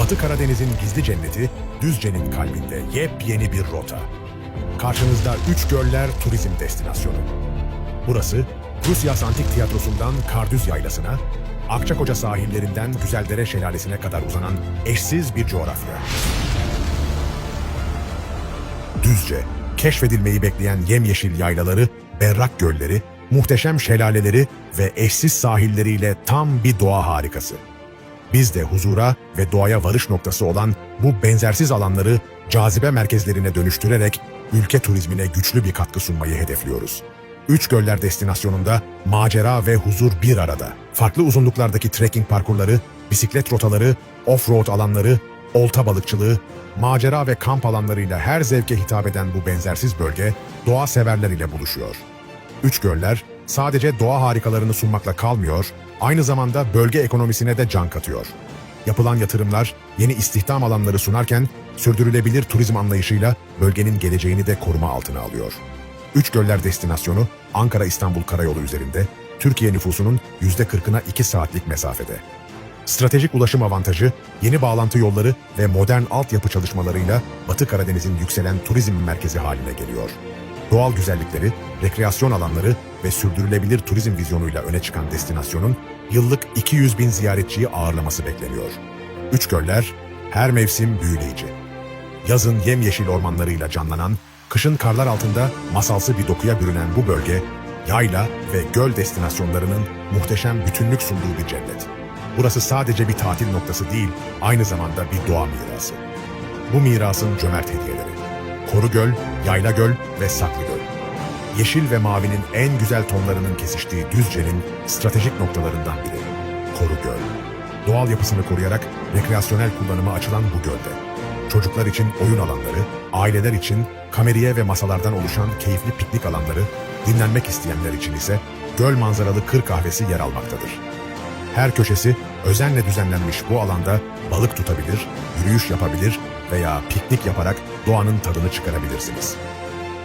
Batı Karadeniz'in gizli cenneti Düzce'nin kalbinde yepyeni bir rota. Karşınızda Üç Göller Turizm Destinasyonu. Burası Rusyas Antik Tiyatrosu'ndan Kardüz Yaylası'na, Akçakoca sahillerinden Güzeldere Şelalesi'ne kadar uzanan eşsiz bir coğrafya. Düzce, keşfedilmeyi bekleyen yemyeşil yaylaları, berrak gölleri, muhteşem şelaleleri ve eşsiz sahilleriyle tam bir doğa harikası. Biz de huzura ve doğaya varış noktası olan bu benzersiz alanları cazibe merkezlerine dönüştürerek ülke turizmine güçlü bir katkı sunmayı hedefliyoruz. Üç Göller destinasyonunda macera ve huzur bir arada. Farklı uzunluklardaki trekking parkurları, bisiklet rotaları, off-road alanları, olta balıkçılığı, macera ve kamp alanlarıyla her zevke hitap eden bu benzersiz bölge doğa severler ile buluşuyor. Üç Göller sadece doğa harikalarını sunmakla kalmıyor, aynı zamanda bölge ekonomisine de can katıyor. Yapılan yatırımlar yeni istihdam alanları sunarken sürdürülebilir turizm anlayışıyla bölgenin geleceğini de koruma altına alıyor. Üç Göller destinasyonu Ankara-İstanbul karayolu üzerinde Türkiye nüfusunun %40'ına 2 saatlik mesafede. Stratejik ulaşım avantajı, yeni bağlantı yolları ve modern altyapı çalışmalarıyla Batı Karadeniz'in yükselen turizm merkezi haline geliyor. Doğal güzellikleri, rekreasyon alanları ve sürdürülebilir turizm vizyonuyla öne çıkan destinasyonun yıllık 200 bin ziyaretçiyi ağırlaması bekleniyor. Üç göller, her mevsim büyüleyici. Yazın yemyeşil ormanlarıyla canlanan, kışın karlar altında masalsı bir dokuya bürünen bu bölge, yayla ve göl destinasyonlarının muhteşem bütünlük sunduğu bir cennet. Burası sadece bir tatil noktası değil, aynı zamanda bir doğa mirası. Bu mirasın cömert hediyeleri. Koru Göl, Yayla Göl ve Saklı Göl. Yeşil ve mavinin en güzel tonlarının kesiştiği Düzce'nin stratejik noktalarından biri. Koru Göl. Doğal yapısını koruyarak rekreasyonel kullanıma açılan bu gölde. Çocuklar için oyun alanları, aileler için kameriye ve masalardan oluşan keyifli piknik alanları, dinlenmek isteyenler için ise göl manzaralı kır kahvesi yer almaktadır. Her köşesi özenle düzenlenmiş bu alanda balık tutabilir, yürüyüş yapabilir veya piknik yaparak doğanın tadını çıkarabilirsiniz.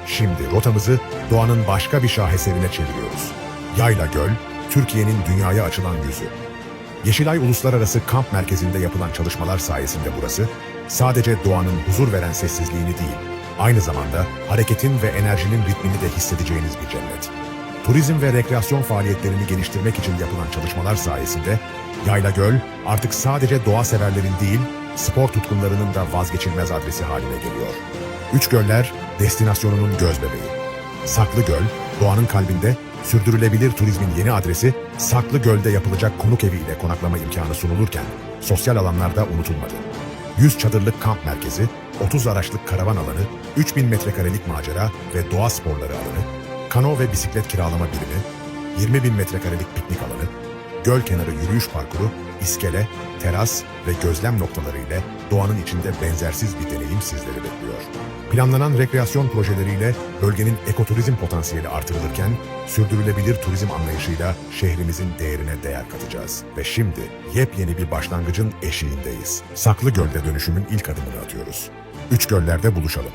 Şimdi rotamızı doğanın başka bir şaheserine çeviriyoruz. Yayla Göl, Türkiye'nin dünyaya açılan yüzü. Yeşilay Uluslararası Kamp Merkezi'nde yapılan çalışmalar sayesinde burası, sadece doğanın huzur veren sessizliğini değil, aynı zamanda hareketin ve enerjinin ritmini de hissedeceğiniz bir cennet. Turizm ve rekreasyon faaliyetlerini geliştirmek için yapılan çalışmalar sayesinde Yayla Göl artık sadece doğa severlerin değil, spor tutkunlarının da vazgeçilmez adresi haline geliyor. Üç Göller destinasyonunun göz bebeği. Saklı Göl, doğanın kalbinde sürdürülebilir turizmin yeni adresi Saklı Göl'de yapılacak konuk evi ile konaklama imkanı sunulurken sosyal alanlarda unutulmadı. 100 çadırlık kamp merkezi, 30 araçlık karavan alanı, 3000 metrekarelik macera ve doğa sporları alanı, kano ve bisiklet kiralama birimi, 20 bin metrekarelik piknik alanı, göl kenarı yürüyüş parkuru, iskele, teras ve gözlem noktaları ile doğanın içinde benzersiz bir deneyim sizleri bekliyor. Planlanan rekreasyon projeleriyle bölgenin ekoturizm potansiyeli artırılırken, sürdürülebilir turizm anlayışıyla şehrimizin değerine değer katacağız. Ve şimdi yepyeni bir başlangıcın eşiğindeyiz. Saklı Göl'de dönüşümün ilk adımını atıyoruz. Üç göllerde buluşalım.